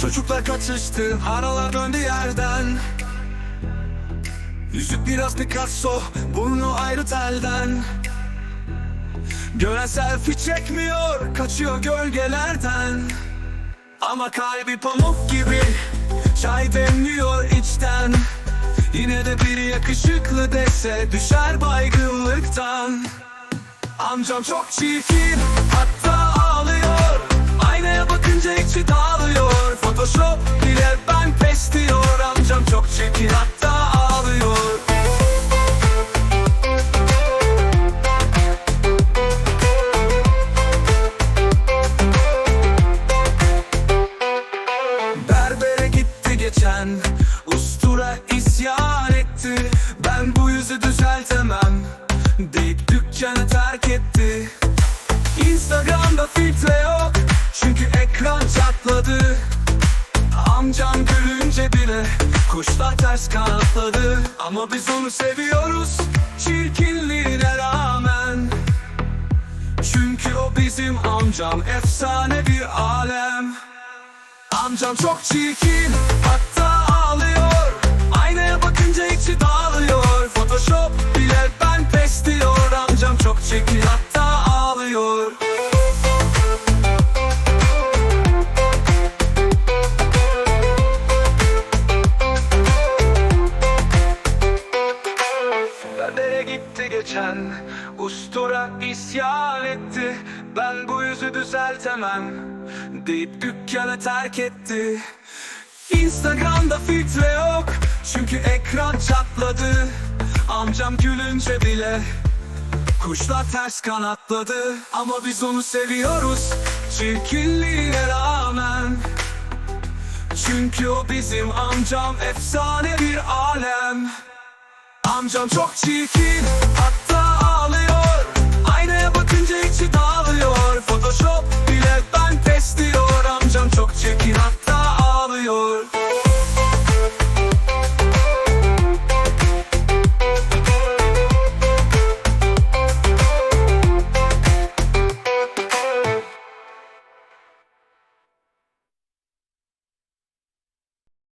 Çocuklar kaçıştı Aralar döndü yerden. Yüzük biraz Picasso Burnu ayrı telden. Gören selfie çekmiyor Kaçıyor gölgelerden. Ama kalbi pamuk gibi Çay demliyor içten. Yine de biri yakışıklı dese Düşer baygınlıktan. Amcam çok çirkin Hatta ağlıyor. Aynaya bakınca içi dağılıyor Photoshop bile ben pes diyor. Amcam çok çirkin hatta ağlıyor. Berbere gitti geçen Ustura isyan etti. Ben bu yüzü düzeltemem Deyip dükkanı terk etti. Instagram'da Kuşlar ters kanatladı Ama biz onu seviyoruz. Çirkinliğine rağmen. Çünkü o bizim amcam. Efsane bir alem. Amcam çok çirkin. Hatta Geçen Ustura isyan etti. Ben bu yüzü düzeltemem Deyip dükkanı terk etti. Instagram'da filtre yok Çünkü ekran çatladı. Amcam gülünce bile Kuşlar ters kanatladı. Ama biz onu seviyoruz Çirkinliğine rağmen. Çünkü o bizim amcam Efsane bir alem Amcam çok çirkin